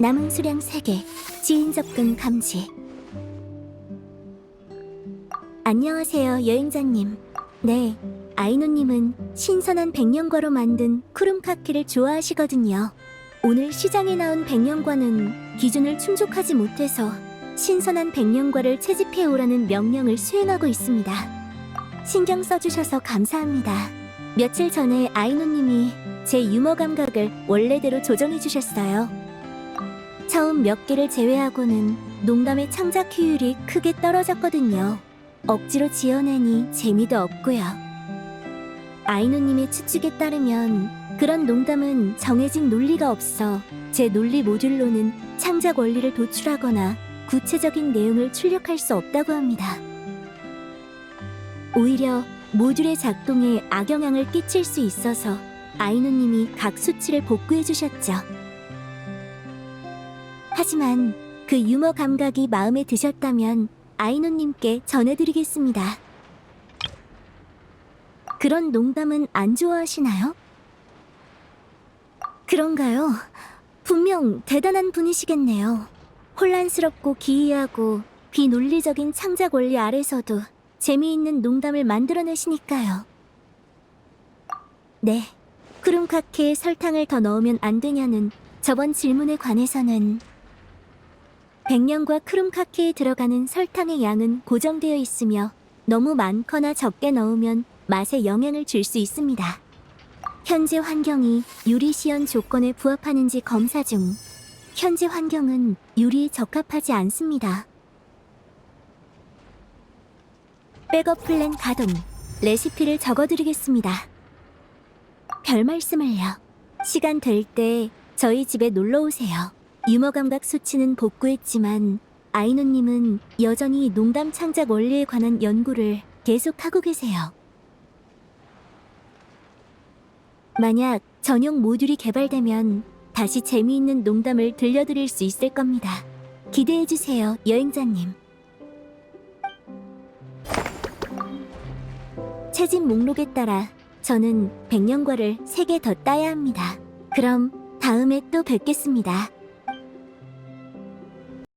남은 수량 3개, 지인 접근 감지. 안녕하세요, 여행자님. 네, 아이노님은 신선한 백년과로 만든 쿠룸카키를 좋아하시거든요. 오늘 시장에 나온 백년과는 기준을 충족하지 못해서 신선한 백년과를 채집해 오라는 명령을 수행하고 있습니다. 신경 써주셔서 감사합니다. 며칠 전에 아이노님이 제 유머 감각을 원래대로 조정해 주셨어요. 처음 몇 개를 제외하고는 농담의 창작 효율이 크게 떨어졌거든요. 억지로 지어내니 재미도 없고요. 아이노님의 추측에 따르면 그런 농담은 정해진 논리가 없어 제 논리 모듈로는 창작 원리를 도출하거나 구체적인 내용을 출력할 수 없다고 합니다. 오히려 모듈의 작동에 악영향을 끼칠 수 있어서 아이노님이 각 수치를 복구해 주셨죠. 하지만 그 유머 감각이 마음에 드셨다면 아이노님께 전해드리겠습니다. 그런 농담은 안 좋아하시나요? 그런가요? 분명 대단한 분이시겠네요. 혼란스럽고 기이하고 비논리적인 창작 원리 아래서도 재미있는 농담을 만들어내시니까요. 네, 크룸카케에 설탕을 더 넣으면 안 되냐는 저번 질문에 관해서는 백년과 크룸카케에 들어가는 설탕의 양은 고정되어 있으며 너무 많거나 적게 넣으면 맛에 영향을 줄 수 있습니다. 현재 환경이 유리 시연 조건에 부합하는지 검사 중. 현재 환경은 유리에 적합하지 않습니다. 백업 플랜 가동. 레시피를 적어드리겠습니다. 별 말씀을요. 시간 될 때 저희 집에 놀러 오세요. 유머 감각 수치는 복구했지만 아이노님은 여전히 농담 창작 원리에 관한 연구를 계속하고 계세요. 만약 전용 모듈이 개발되면 다시 재미있는 농담을 들려드릴 수 있을 겁니다. 기대해주세요, 여행자님. 채집 목록에 따라 저는 백년과를 3개 더 따야 합니다. 그럼 다음에 또 뵙겠습니다.